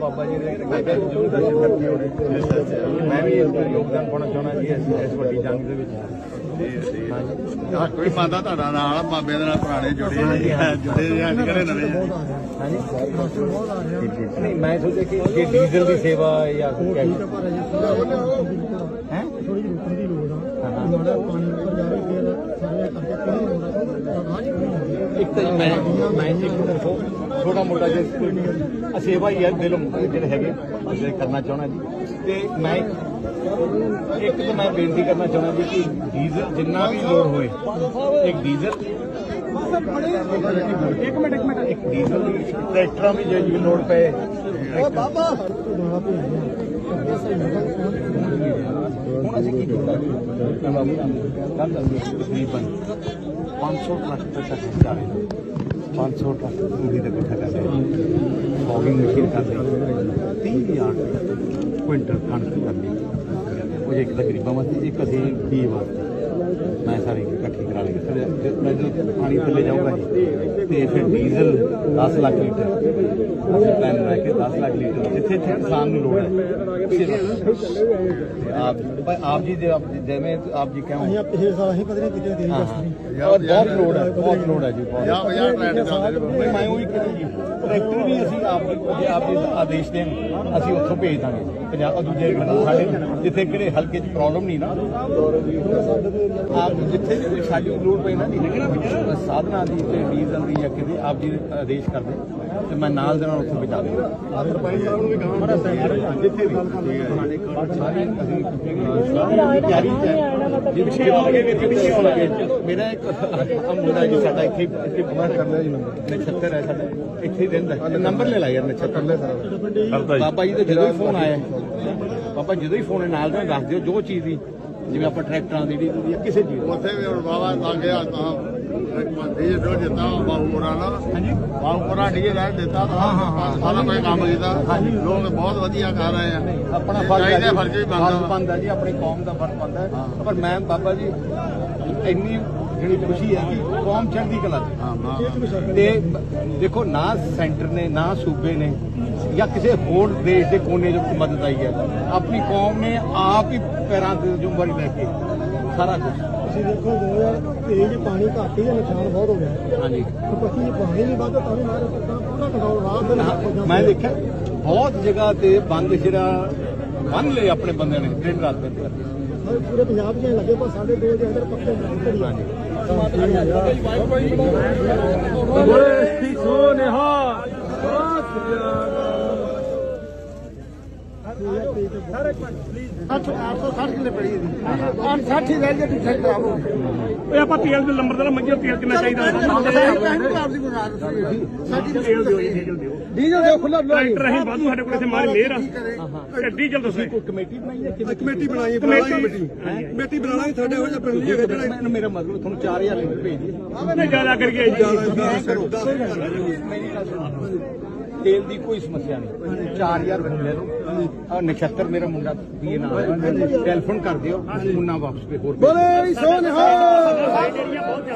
ਬਾਬਾ ਜੀ ਦੇ ਜ਼ਰੂਰ ਦਰਸ਼ਨ ਕਰਕੇ ਮੈਂ ਵੀ ਇਸ ਵਿੱਚ ਯੋਗਦਾਨ ਪਾਉਣਾ ਚਾਹੁੰਦਾ ਜੀ ਇਸ ਇਸ ਵੱਡੀ ਜੰਗ ਦੇ ਵਿੱਚ। ਕੋਈ ਮਾਦਾ ਤੁਹਾਡਾ ਨਾਲ ਬਾਬੇ ਦੇ ਨਾਲ ਪੁਰਾਣੇ ਜੁੜੇ ਆ, ਜੁੜੇ ਅੱਜ ਕੱਲ੍ਹ ਨਵੇਂ ਨਹੀਂ ਮੈਂ ਸੋਚਿਆ ਕਿ ਜੇ ਡੀਜ਼ਲ ਦੀ ਸੇਵਾ ਜਾਂ ਹੈ ਥੋੜੀ ਜਿਹੀ ਰੁਕਣ ਦੀ ਲੋੜ ਆ ਮਾੜਾ ਪਾਣੀ ਉੱਪਰ ਜਾਵੇ ਫਿਰ ਸਾਰੇ ਕਰਕੇ ਕਿਹੜੀ ਲੋੜ ਆ ਰਾਜ ਨਹੀਂ ਇੱਕ ਤਾਂ ਮੈਂ ਮੈਂ ਇੱਕ ਦੇਖੋ ਛੋਟਾ ਮੋਟਾ ਜਿਹਾ ਕੋਈ ਸੇਵਾ ਹੀ। ਹੈ ਦਿਲੋਂ ਜਿਹੜੇ ਹੈਗੇ ਜਿਹੜੇ ਕਰਨਾ ਚਾਹੁੰਦਾ ਜੀ। ਤੇ ਮੈਂ ਇੱਕ ਤਾਂ ਮੈਂ ਬੇਨਤੀ ਕਰਨਾ ਚਾਹੁੰਦਾ ਜੀ ਕਿ ਡੀਜ਼ਲ ਜਿੰਨਾ ਵੀ ਲੋਡ ਹੋਏ ਇੱਕ ਡੀਜ਼ਲ। ਇੱਕ ਮਿੰਟ ਇੱਕ ਮਿੰਟ। ਇੱਕ ਡੀਜ਼ਲ ਦੀ ਟਰੈਕਟਰਾਂ ਵੀ ਜੇ ਲੋਡ ਪਏ। ਬਾਬਾ! ਹੁਣ ਅਸੀਂ ਕੀ ਕੀਤਾ ਮੈਂ ਬਾਬੂ ਕੱਲ ਤਕਰੀਬਨ 500 ਟਰੱਕ ਤੇ ਤੱਕ ਜਾ ਰਹੇ ਨੇ 500 ਟਰੱਕ ਪੂਰੀ ਤੱਕ ਇਕੱਠਾ ਕਰ ਰਹੇ ਫੋਗਿੰਗ ਮਸ਼ੀਨ ਕਰ ਰਹੀ 30000 ਕੁਇੰਟਲ ਕਣਕ ਕਰ ਲਈ ਉਹ ਇੱਕ ਤਾਂ ਗਰੀਬਾਂ ਵਾਸਤੇ ਇੱਕ ਅਸੀਂ ਬੀ ਵਾਸਤੇ? ਮੈਂ ਸਾਰੀ ਇਕੱਠੀ ਕਰਾ ਲਈ। ਫਿਰ ਮੈਂ ਜਦੋਂ ਪਾਣੀ ਥੱਲੇ ਜਾਊਗਾ ਜੀ ਤੇ ਫਿਰ ਡੀਜ਼ਲ 10 ਲੱਖ ਲੀਟਰ। ਅਸੀਂ ਪਲਾਨ ਬਣਾ ਕੇ 10 ਲੱਖ ਲੀਟਰ ਜਿੱਥੇ ਜਿੱਥੇ ਕਿਸਾਨ ਨੂੰ ਲੋੜ ਹੈ ਤੇ ਆਪ ਜੀ ਦੇ ਆਪ ਜਿਵੇਂ ਆਪ ਜੀ ਕਹੋ ਅਸੀਂ ਪਿਛਲੇ ਸਾਲ ਅਸੀਂ ਪਤਾ ਨਹੀਂ ਕਿਤੇ ਦੇ ਹਾਂ ਹਾਂ। ਬਹੁਤ ਲੋੜ ਹੈ ਬਹੁਤ ਲੋੜ ਹੈ ਜੀ ਬਹੁਤ। ਪੰਜਾਹ ਪੰਜਾਹ ਟਰੈਕਟਰ ਮੈਂ ਉਹੀ ਕਹਿੰਦਾ ਜੀ ਟਰੈਕਟਰ ਵੀ ਅਸੀਂ ਆਪ ਜੇ ਆਪ ਦੇ ਆਦੇਸ਼ ਦੇਣ। ਅਸੀਂ ਉੱਥੋਂ ਭੇਜ ਦਾਂਗੇ। ਪੰਜਾਬ ਦੂਜੇ ਸਾਡੇ ਜਿੱਥੇ ਕਿਹੜੇ ਹਲਕੇ 'ਚ ਪ੍ਰੋਬਲਮ ਨਹੀਂ ਨਾ। ਆਪ ਜਿੱਥੇ ਸਾਡੀ ਲੋੜ ਪਈ ਨਾ ਜੀ, ਸਾਧਨਾ ਦੀ ਤੇ ਡੀਜ਼ਲ ਦੀ ਜਾਂ ਕਿਤੇ, ਆਪ ਜੀ ਆਦੇਸ਼ ਕਰਦੇ। ਤੇ ਮੈਂ ਨਾਲ ਦੇ ਨਾਲ ਉੱਥੇ ਪਹੁੰਚਾ ਦੇਵਾਂ ਸਰਪੰਚ ਸਾਹਿਬ ਨੂੰ ਵੀ ਕਹਾਂਗਾ ਜਿੱਥੇ ਵੀ ਸਾਰੇ ਅਸੀਂ ਤਿਆਰੀ ਚ ਜੇ ਪਿੱਛੇ ਆਉਣਗੇ ਵੀ ਪਿੱਛੇ ਆਉਣਗੇ ਮੇਰਾ ਇੱਕ ਮੁੰਡਾ ਜੀ ਸਾਡਾ ਇੱਥੇ ਇੱਥੇ ਬਾਹਰ ਕਰ ਲਿਆ ਜੀ ਨੰਬਰ ਨਛੱਤਰ ਹੈ ਸਾਡਾ। ਇੱਥੇ ਹੀ ਰਹਿੰਦਾ ਹੈ। ਨੰਬਰ ਲੈ ਲਾ ਯਾਰ ਨਛੱਤਰ। ਲੈ ਬਾਬਾ ਜੀ। ਦਾ ਜਦੋਂ ਹੀ ਫੋਨ ਆਇਆ ਬਾਬਾ ਜਦੋਂ ਹੀ ਫੋਨ ਨਾਲ ਦਾ ਦੱਸ ਦਿਓ ਜੋ ਚੀਜ਼ ਦੀ। ਜਿਵੇਂ ਆਪਾਂ ਟਰੈਕਟਰਾਂ ਦੀ ਦੀ ਕਿਸੇ ਚੀਜ਼ ਦੀ ਉੱਥੇ ਵੀ ਹੁਣ ਬਾਬਾ ਲੱਗੇ ਆ ਤਾਂ ਡੀਜੇ ਦੋ ਦਿੱਤਾ ਬਾਹੂਪੁਰਾ ਨਾ ਹਾਂਜੀ। ਬਾਹੂਪੁਰਾ ਡੀਜੇ ਲੈ ਦਿੱਤਾ ਤਾਂ ਹਾਂ ਹਾਂ ਸਾਰਾ ਕੋਈ ਕੰਮ ਕੀਤਾ। ਲੋਕ ਬਹੁਤ ਵਧੀਆ ਕਰ ਰਹੇ ਆ। ਆਪਣਾ ਫਰਜ਼ ਹੈ ਚਾਹੀਦਾ ਜੀ, ਫਰਜ਼ ਵੀ ਫਰਜ਼ ਬਣਦਾ। ਵਾ। ਬਣਦਾ ਜੀ ਆਪਣੀ ਕੌਮ ਦਾ ਫਰਜ਼ ਬਣਦਾ। ਹੈ। ਪਰ ਮੈਂ ਬਾਬਾ ਜੀ ਇੰਨੀ ਜਿਹੜੀ ਖੁਸ਼ੀ ਹੈ ਕਿ ਕੌਮ ਚੜ੍ਹਦੀ ਕਲਾ ਚ ਤੇ ਦੇਖੋ ਨਾ ਸੈਂਟਰ ਨੇ ਨਾ ਸੂਬੇ ਨੇ ਜਾਂ ਕਿਸੇ ਹੋਰ ਦੇਸ਼ ਦੇ ਕੋਨੇ ਜੋ ਮਦਦ ਆਈ ਹੈ ਆਪਣੀ ਕੌਮ ਨੇ ਆਪ ਹੀ ਪੈਰਾਂ ਤੇ ਜ਼ਿੰਮੇਵਾਰੀ ਲੈ ਕੇ ਸਾਰਾ ਕੁਝ ਤੁਸੀਂ ਦੇਖੋ 2023 ਚ ਪਾਣੀ ਘੱਟ ਹੀ ਨੁਕਸਾਨ ਬਹੁਤ ਹੋ ਗਿਆ। ਹਾਂਜੀ। ਪੱਕੀ ਜੇ ਪਾਣੀ ਨਹੀਂ ਵੱਧਦਾ ਤਾਂ ਵੀ ਮਾਰੇ ਪੂਰਾ ਕੰਟਰੋਲ ਰਾਤ ਮੈਂ ਦੇਖਿਆ ਬਹੁਤ ਜਗ੍ਹਾ ਤੇ ਬੰਦ ਜਿਹੜਾ ਬੰਨ ਲਏ ਆਪਣੇ ਬੰਦਿਆਂ ਨੇ ਦਿਨ ਰਾਤ ਬੰਦ ਕਰਕੇ ਸਾਰੇ ਪੂਰੇ ਪੰਜਾਬ 'ਚ ਲੱਗੇ ਪਰ ਸਾਡੇ ਦੇਸ਼ ਦੇ ਅੰਦਰ ਪੱਕੇ ਘੜੀ ਹਾਂਜੀ। ਓਏ ਆਪਾਂ ਤੇਲ ਦੇ ਨੰਬਰ ਦਾ ਮੰਗਿਓ ਤੇਲ ਕਿੰਨਾ ਚਾਹੀਦਾ? ਤੇਲ ਦਿਓ ਜੀ ਡੀਜ਼ਲ ਦਿਓ। ਡੀਜ਼ਲ ਦੇ ਖੁੱਲਾ ਟਰੈਕਟਰ ਅਸੀਂ ਵਾਧੂ ਸਾਡੇ ਕੋਲ ਇੱਥੇ ਮਾਰੇ ਮੇਰ ਆ। ਡੀਜ਼ਲ ਦੱਸੋ ਕੋਈ ਕਮੇਟੀ ਬਣਾਈ ਹੈ? ਕਿਵੇਂ ਕਮੇਟੀ ਬਣਾਈ ਕਮੇਟੀ। ਕਮੇਟੀ ਬਣਾਵਾਂਗੇ ਤੁਹਾਡੇ ਹੋ ਜਾ ਪਿੰਡ ਨਹੀਂ ਹੈਗਾ ਜਿਹੜਾ। ਮੈਨੂੰ ਮੇਰਾ ਮਤਲਬ ਤੁਹਾਨੂੰ 4000 ਲੀਟਰ ਭੇਜ ਦੀ ਨਹੀਂ ਜ਼ਿਆਦਾ ਕਰਕੇ ਜੀ ਮੇਰੀ ਗੱਲ ਸੁਣੋ। ਤੇਲ ਦੀ ਕੋਈ ਸਮੱਸਿਆ ਨਹੀਂ। 4000 ਰੁਪਏ ਲੈ ਲਓ। ਆ ਨਛੱਤਰ ਮੇਰਾ ਮੁੰਡਾ ਵੀ ਨਾਲ ਟੈਲੀਫੋਨ ਕਰ ਦਿਓ। ਮੁੰਨਾ ਵਾਪਸ ਤੇ ਹੋਰ ਬੋਲੇ ਸੋਨਹਾ